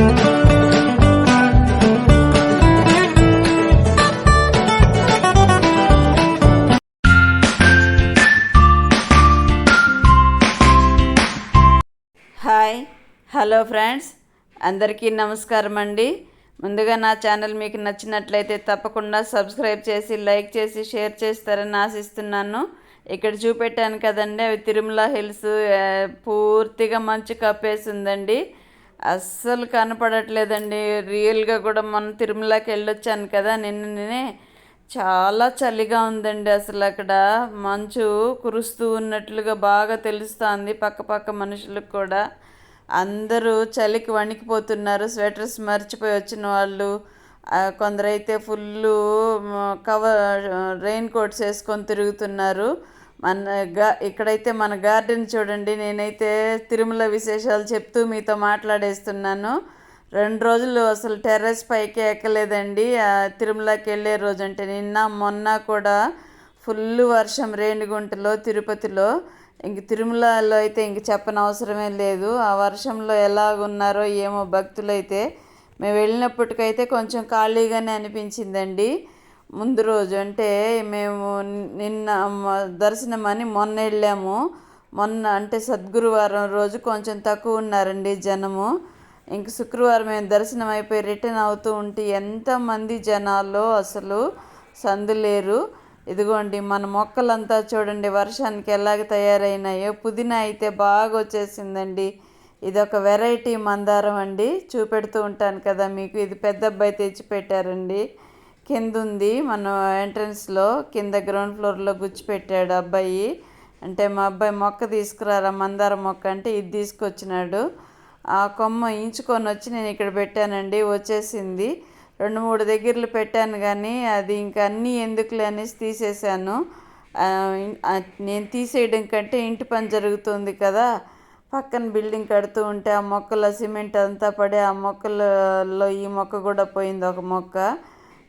Hi hello friends. అందరికీ నమస్కారం అండి. ముందుగా నా ఛానల్ మీకు నచ్చినట్లయితే తప్పకుండా సబ్స్క్రైబ్ చేసి లైక్ చేసి షేర్ చేస్తారని ఆశిస్తున్నాను. ఇక్కడ చూపెట్టాను కదండి అవి తిరుమల హిల్స్ పూర్తిగా మంచు కప్పేసిందండి. ఉందండి అస్సలు కనపడట్లేదండి. రియల్గా కూడా మనం తిరుమలకి వెళ్ళొచ్చాను కదా నిన్ననే చాలా చలిగా ఉందండి అసలు అక్కడ. మంచు కురుస్తూ ఉన్నట్లుగా బాగా తెలుస్తుంది పక్క పక్క మనుషులకు కూడా. అందరూ చలికి వణికిపోతున్నారు. స్వెటర్స్ మర్చిపోయి వచ్చిన వాళ్ళు. కొందరైతే ఫుల్ కవర్ రెయిన్ కోట్స్ వేసుకొని తిరుగుతున్నారు. మన గా ఇక్కడైతే మన గార్డెన్ చూడండి. నేనైతే తిరుమల విశేషాలు చెప్తూ మీతో మాట్లాడేస్తున్నాను. రెండు రోజులు అసలు టెర్రస్ పైకి ఎక్కలేదండి. తిరుమలకి వెళ్ళే రోజు అంటే నిన్న మొన్న కూడా ఫుల్ వర్షం రేణిగుంటలో తిరుపతిలో. ఇంక తిరుమలలో అయితే ఇంక చెప్పనవసరమే లేదు. ఆ వర్షంలో ఎలాగున్నారో ఏమో భక్తులైతే. మేము వెళ్ళినప్పటికైతే కొంచెం ఖాళీగానే అనిపించిందండి. ముందు రోజు అంటే మేము నిన్న దర్శనమని దర్శనం అని మొన్న వెళ్ళాము. మొన్న అంటే సద్గురువారం రోజు కొంచెం తక్కువ ఉన్నారండి జనము. ఇంక శుక్రవారం మేము దర్శనం అయిపోయి రిటర్న్ అవుతూ ఉంటే ఎంతమంది జనాల్లో అసలు సందు లేరు. ఇదిగోండి మన మొక్కలంతా చూడండి వర్షానికి ఎలాగ తయారైనాయో పుదీనా అయితే బాగా వచ్చేసిందండి. ఇది ఒక వెరైటీ మందారం అండి. చూపెడుతూ ఉంటాను కదా మీకు. ఇది పెద్ద అబ్బాయి తెచ్చి పెట్టారండి కింద ఉంది మన ఎంట్రన్స్లో కింద గ్రౌండ్ ఫ్లోర్లో గుచ్చిపెట్టాడు అబ్బాయి. అంటే మా అబ్బాయి మొక్క తీసుకురారా మందార మొక్క అంటే ఇది తీసుకొచ్చినాడు. ఆ కొమ్మ ఇంచుకొని వచ్చి నేను ఇక్కడ పెట్టానండి వచ్చేసింది. రెండు మూడు దగ్గరలు పెట్టాను కానీ అది ఇంకా అన్నీ ఎందుకులే అనేసి తీసేసాను నేను తీసేయడం కంటే ఇంటి పని జరుగుతుంది కదా. పక్కన బిల్డింగ్ కడుతూ ఉంటే ఆ మొక్కల సిమెంట్ అంతా పడి ఆ మొక్కలలో ఈ మొక్క కూడా పోయింది ఒక మొక్క.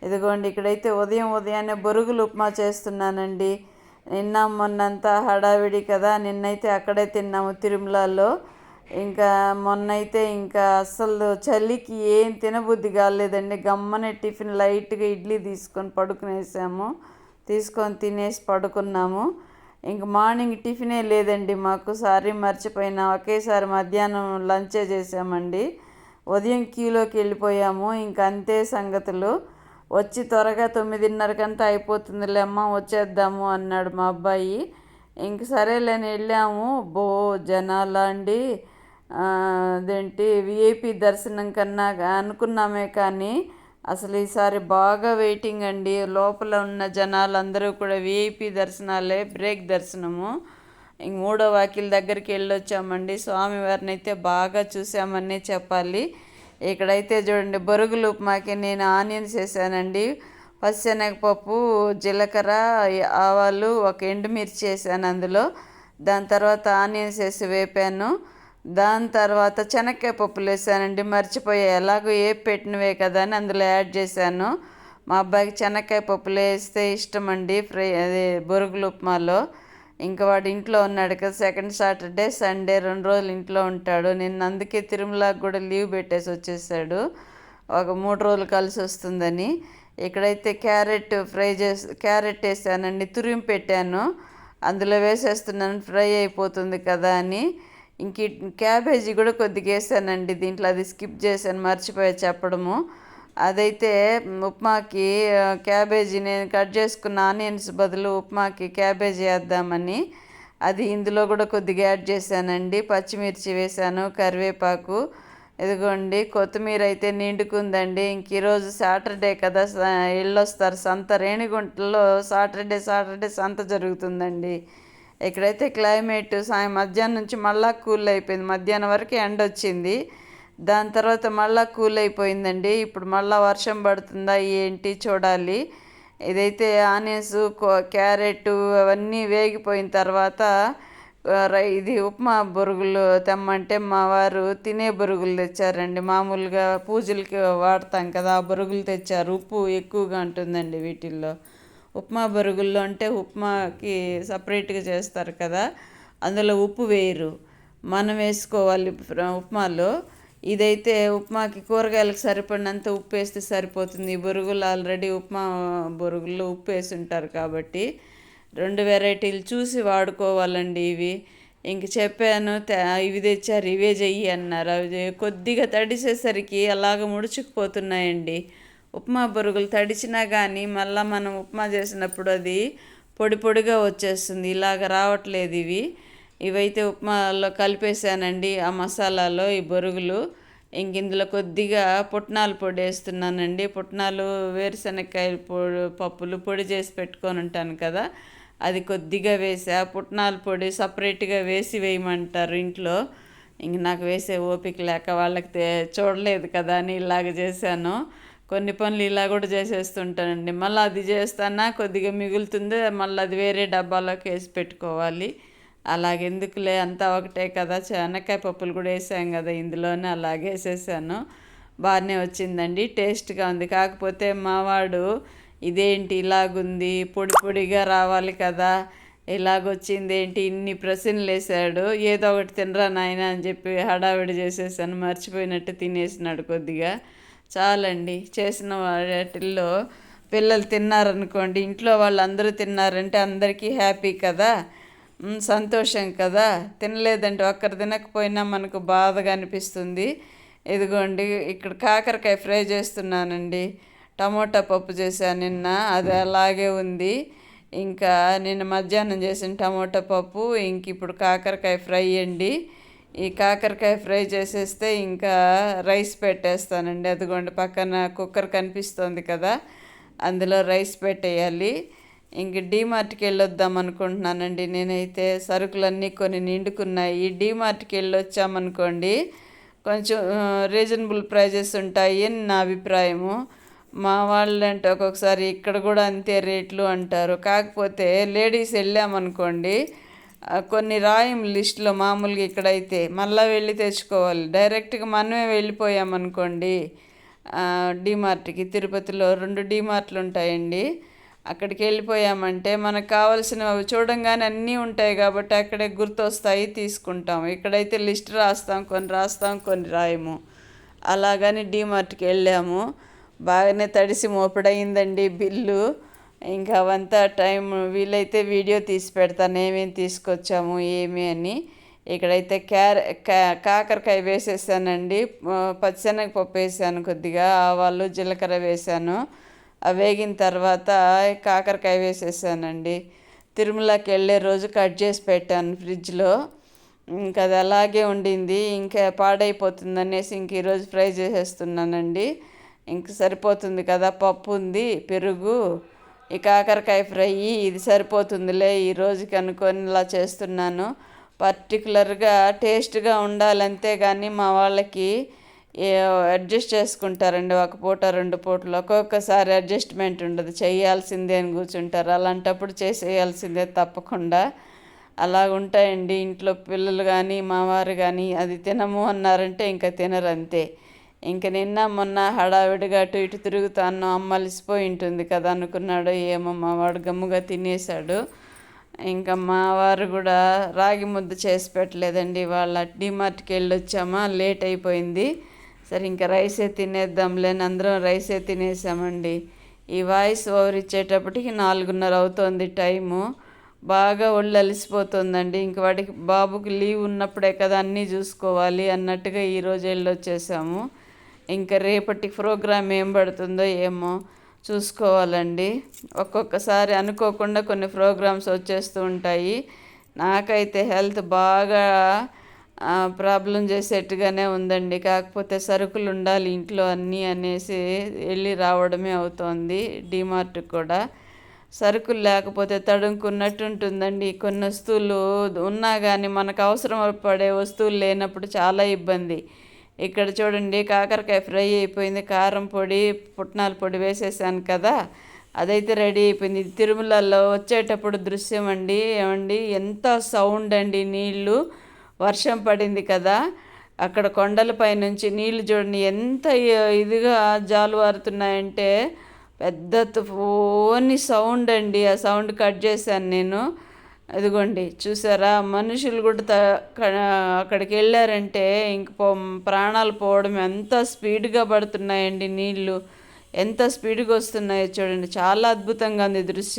ఇదిగోండి ఇక్కడైతే ఉదయం ఉదయాన్నే బొరుగులు ఉప్మా చేస్తున్నానండి. నిన్న మొన్నంతా హడావిడి కదా నిన్నైతే అక్కడే తిన్నాము తిరుమలలో. ఇంకా మొన్నైతే ఇంకా అస్సలు చలికి ఏం తినబుద్ధి కాలేదండి. గమ్మనే టిఫిన్ లైట్గా ఇడ్లీ తీసుకొని పడుకునేసాము. తీసుకొని తినేసి పడుకున్నాము. ఇంక మార్నింగ్ టిఫినే లేదండి మాకు సారీ మర్చిపోయినా. ఒకేసారి మధ్యాహ్నం లంచే చేసామండి. ఉదయం క్యూలోకి వెళ్ళిపోయాము. ఇంక అంతే సంగతులు. వచ్చి త్వరగా తొమ్మిదిన్నరకంతా అయిపోతుందిలే అమ్మ వచ్చేద్దాము అన్నాడు మా అబ్బాయి. ఇంక సరేలేని వెళ్ళాము. బో జనాలా అండి అదేంటి విఐపి దర్శనం కన్నా అనుకున్నామే కానీ అసలు ఈసారి బాగా వెయిటింగ్ అండి. లోపల ఉన్న జనాలందరూ కూడా విఐపి దర్శనాలే బ్రేక్ దర్శనము. ఇంక మూడో వాకిల దగ్గరికి వెళ్ళొచ్చామండి. స్వామివారిని అయితే బాగా చూసామని చెప్పాలి. ఇక్కడైతే చూడండి బొరుగులు ఉప్మాకి నేను ఆనియన్స్ వేసానండి పచ్చెనగపప్పు జీలకర్ర ఆవాలు ఒక ఎండుమిర్చి వేసాను అందులో. దాని తర్వాత ఆనియన్స్ వేసి వేపాను. దాని తర్వాత శనక్కాయ పప్పులు వేసానండి మర్చిపోయా. ఎలాగో ఏ పెట్టినవే కదా అని అందులో యాడ్ చేశాను. మా అబ్బాయికి శనక్కాయ పప్పులు వేస్తే ఇష్టం అండి ఫ్రై అదే బొరుగులు ఉప్మాలో. ఇంకా వాడు ఇంట్లో ఉన్నాడు కదా సెకండ్ సాటర్డే సండే రెండు రోజులు ఇంట్లో ఉంటాడు. నిన్న అందుకే తిరుమలకు కూడా లీవ్ పెట్టేసి వచ్చేసాడు. ఒక మూడు రోజులు కలిసి వస్తుందని. ఇక్కడైతే క్యారెట్ ఫ్రై చేసి క్యారెట్ వేసానండి తురిమి పెట్టాను. అందులో వేసేస్తున్నాను ఫ్రై అయిపోతుంది కదా అని. ఇంక క్యాబేజీ కూడా కొద్దిగా వేసానండి దీంట్లో అది స్కిప్ చేశాను మర్చిపోయా చెప్పడము. అదైతే ఉప్మాకి క్యాబేజీ నేను కట్ చేసుకున్న ఆనియన్స్ బదులు ఉప్మాకి క్యాబేజీ వేద్దామని. అది ఇందులో కూడా కొద్దిగా యాడ్ చేశానండి. పచ్చిమిర్చి వేసాను కరివేపాకు. ఇదిగోండి కొత్తిమీర అయితే నిండుకుందండి. ఇంక ఈరోజు సాటర్డే కదా స- వస్తారు సంత రేణిగుంటలో సాటర్డే సాటర్డే సంత జరుగుతుందండి. ఇక్కడైతే క్లైమేట్ సాయం మధ్యాహ్నం నుంచి మళ్ళా కూల్ అయిపోయింది. మధ్యాహ్నం వరకు ఎండ వచ్చింది దాని తర్వాత మళ్ళీ కూల్ అయిపోయిందండి. ఇప్పుడు మళ్ళీ వర్షం పడుతుందా ఏంటి చూడాలి. ఇదైతే ఆనియన్స్ క్యారెట్ అవన్నీ వేగిపోయిన తర్వాత రై- ఇది ఉప్మా బొరుగులు తెమ్మంటే మా వారు తినే బొరుగులు తెచ్చారండి. మామూలుగా పూజలకి వాడతాం కదా ఆ బొరుగులు తెచ్చారు. ఉప్పు ఎక్కువగా ఉంటుందండి వీటిల్లో. ఉప్మా బొరుగుల్లో అంటే ఉప్మాకి సపరేట్గా చేస్తారు కదా అందులో ఉప్పు వేయరు. మనం వేసుకోవాలి ఉప్మాలో. ఇదైతే ఉప్మాకి కూరగాయలకు సరిపడినంత ఉప్పు వేస్తే సరిపోతుంది. బొరుగులు ఆల్రెడీ ఉప్మా బొరుగుల్లో ఉప్పు వేసి ఉంటారు కాబట్టి రెండు వెరైటీలు చూసి వాడుకోవాలండి ఇవి. ఇంక చెప్పాను ఇవి తెచ్చారు ఇవే చెయ్యి అన్నారు. అవి కొద్దిగా తడిసేసరికి అలాగ ముడుచుకుపోతున్నాయండి. ఉప్మా బొరుగులు తడిచినా కానీ మళ్ళీ మనం ఉప్మా చేసినప్పుడు అది పొడి పొడిగా వచ్చేస్తుంది. ఇలాగ రావట్లేదు ఇవి. ఇవైతే ఉప్మాలో కలిపేసానండి ఆ మసాలాలో ఈ బొరుగులు. ఇంక ఇందులో కొద్దిగా పుట్నాలు పొడి వేస్తున్నానండి. పుట్నాలు వేరుశనక్కాయ పొడి పప్పులు పొడి చేసి పెట్టుకొని ఉంటాను కదా. అది కొద్దిగా వేసా పుట్నాల పొడి సపరేట్గా వేసి వేయమంటారు ఇంట్లో. ఇంక నాకు వేసే ఓపిక లేక వాళ్ళకి చూడలేదు కదా అని ఇలాగ చేశాను. కొన్ని పనులు ఇలా కూడా చేసేస్తుంటానండి. మళ్ళీ అది చేస్తానా కొద్దిగా మిగులుతుంది మళ్ళీ అది వేరే డబ్బాలోకి వేసి పెట్టుకోవాలి. అలాగెందుకులే అంతా ఒకటే కదా. చెనక్కాయ పప్పులు కూడా వేసాం కదా ఇందులోనే అలాగే వేసేసాను. బాగానే వచ్చిందండి టేస్ట్గా ఉంది. కాకపోతే మావాడు ఇదేంటి ఇలాగుంది పొడి పొడిగా రావాలి కదా ఇలాగొచ్చింది ఏంటి ఇన్ని ప్రశ్నలు వేసాడు ఏదో ఒకటి తినరా నాయన అని చెప్పి హడావిడి చేసేసాను మర్చిపోయినట్టు తినేసినాడు కొద్దిగా. చాలండి చేసిన వాటిల్లో పిల్లలు తిన్నారనుకోండి ఇంట్లో వాళ్ళందరూ తిన్నారంటే అందరికీ హ్యాపీ కదా. సంతోషం కదా? తినలేదంటే ఒక్కరు తినకపోయినా మనకు బాధగా అనిపిస్తుంది. ఇదిగోండి ఇక్కడ కాకరకాయ ఫ్రై చేస్తున్నానండి. టమోటా పప్పు చేశాను నిన్న అది అలాగే ఉంది. ఇంకా నిన్న మధ్యాహ్నం చేసిన టమోటా పప్పు ఇంక ఇప్పుడు కాకరకాయ ఫ్రై అండి. ఈ కాకరకాయ ఫ్రై చేసేస్తే ఇంకా రైస్ పెట్టేస్తానండి. అదిగోండి పక్కన కుక్కర్ కనిపిస్తుంది కదా అందులో రైస్ పెట్టేయాలి. ఇంక డీమార్ట్కి వెళ్ళొద్దాం అనుకుంటున్నానండి. నేనైతే సరుకులన్నీ కొన్ని నిండుకున్నాయి. డీమార్ట్కి వెళ్ళి వచ్చామనుకోండి కొంచెం రీజనబుల్ ప్రైజెస్ ఉంటాయి అని నా అభిప్రాయము. మా వాళ్ళు అంటే ఒక్కొక్కసారి ఇక్కడ కూడా అంతే రేట్లు అంటారు. కాకపోతే లేడీస్ వెళ్ళామనుకోండి కొన్ని రాయం లిస్టులో మామూలుగా ఇక్కడైతే మళ్ళీ వెళ్ళి తెచ్చుకోవాలి. డైరెక్ట్గా మనమే వెళ్ళిపోయామనుకోండి డీమార్ట్కి తిరుపతిలో రెండు డీమార్ట్లు ఉంటాయండి అక్కడికి వెళ్ళిపోయామంటే మనకు కావాల్సినవి చూడంగానే అన్నీ ఉంటాయి కాబట్టి అక్కడే గుర్తొస్తాయి తీసుకుంటాం. ఇక్కడైతే లిస్ట్ రాస్తాం కొన్ని రాస్తాం కొన్ని రాయము. అలాగని డీమార్ట్కి వెళ్ళాము. బాగానే తడిసి మోపడయిందండి బిల్లు. ఇంకా అవంతా టైం వీలైతే వీడియో తీసి పెడతాను ఏమేమి తీసుకొచ్చాము ఏమి అని. ఇక్కడైతే క్యార కాకరకాయ వేసేసానండి. పచ్చిశనగపప్పు వేసాను కొద్దిగా ఆవాలు జీలకర్ర వేసాను. వేగిన తర్వాత కాకరకాయ వేసేసానండి. తిరుమలకి వెళ్ళే రోజు కట్ చేసి పెట్టాను ఫ్రిడ్జ్లో. ఇంకా అది అలాగే ఉండింది. ఇంకా పాడైపోతుంది అనేసి ఇంక ఈరోజు ఫ్రై చేసేస్తున్నానండి. ఇంక సరిపోతుంది కదా పప్పు ఉంది పెరుగు ఈ కాకరకాయ ఫ్రై ఇది సరిపోతుందిలే ఈ రోజుకి అనుకొని ఇలా చేస్తున్నాను. పర్టికులర్గా టేస్ట్గా ఉండాలంతే కానీ మా వాళ్ళకి అడ్జస్ట్ చేసుకుంటారండి. ఒక పూట రెండు పూటలు ఒక్కొక్కసారి అడ్జస్ట్మెంట్ ఉండదు. చేయాల్సిందే అని కూర్చుంటారు. అలాంటప్పుడు చేసేయాల్సిందే తప్పకుండా. అలా ఉంటాయండి. ఇంట్లో పిల్లలు కానీ మావారు కానీ అది తినము అన్నారంటే ఇంకా తినరు అంతే. ఇంక నిన్న మొన్న హడావిడిగా అటు ఇటు తిరుగుతాను అమ్మ అలిసిపోయి ఉంటుంది కదా అనుకున్నాడు ఏమో మావాడు గమ్ముగా తినేశాడు. ఇంకా మా వారు కూడా రాగి ముద్ద చేసి పెట్టలేదండి. వాళ్ళ డిమార్ట్కి వెళ్ళి వచ్చామా లేట్ అయిపోయింది. సరే ఇంకా రైసే తినేద్దాంలే అందరం రైసే తినేసామండి. ఈ వాయిస్ ఓవర్ ఇచ్చేటప్పటికి నాలుగున్నర అవుతోంది టైము. బాగా ఒళ్ళు అలసిపోతుందండి. ఇంక వాడికి బాబుకి లీవ్ ఉన్నప్పుడే కదా అన్నీ చూసుకోవాలి అన్నట్టుగా ఈరోజు వెళ్ళి వచ్చేసాము. ఇంకా రేపటి ప్రోగ్రామ్ ఏం పడుతుందో ఏమో చూసుకోవాలండి. ఒక్కొక్కసారి అనుకోకుండా కొన్ని ప్రోగ్రామ్స్ వచ్చేస్తూ ఉంటాయి. నాకైతే హెల్త్ బాగా ప్రాబ్లం చేసేట్టుగానే ఉందండి. కాకపోతే సరుకులు ఉండాలి ఇంట్లో అన్నీ అనేసి వెళ్ళి రావడమే అవుతోంది డిమార్ట్కి కూడా. సరుకులు లేకపోతే తడుముకున్నట్టు ఉంటుందండి. కొన్ని వస్తువులు ఉన్నా కానీ మనకు అవసరం పడే వస్తువులు లేనప్పుడు చాలా ఇబ్బంది. ఇక్కడ చూడండి కాకరకాయ ఫ్రై అయిపోయింది. కారం పొడి పుట్నాల పొడి వేసేసాను కదా. అదైతే రెడీ అయిపోయింది. తిరుమలలో వచ్చేటప్పుడు దృశ్యం అండి. ఏమండి? ఎంత సౌండ్ అండి నీళ్ళు. వర్షం పడింది కదా అక్కడ కొండలపై నుంచి నీళ్ళు చూడండి ఎంత ఇదిగా జాలువారుతున్నాయంటే పెద్ద ఓన్ని సౌండ్ అండి. ఆ సౌండ్ కట్ చేశాను నేను. అదిగోండి చూసారా? మనుషులు కూడా అక్కడికి వెళ్ళారంటే ఇంక ప్రాణాలు పోవడం ఎంత స్పీడ్గా పడుతున్నాయండి నీళ్ళు ఎంత స్పీడ్గా వస్తున్నాయో చూడండి. చాలా అద్భుతంగా ఉంది దృశ్యం.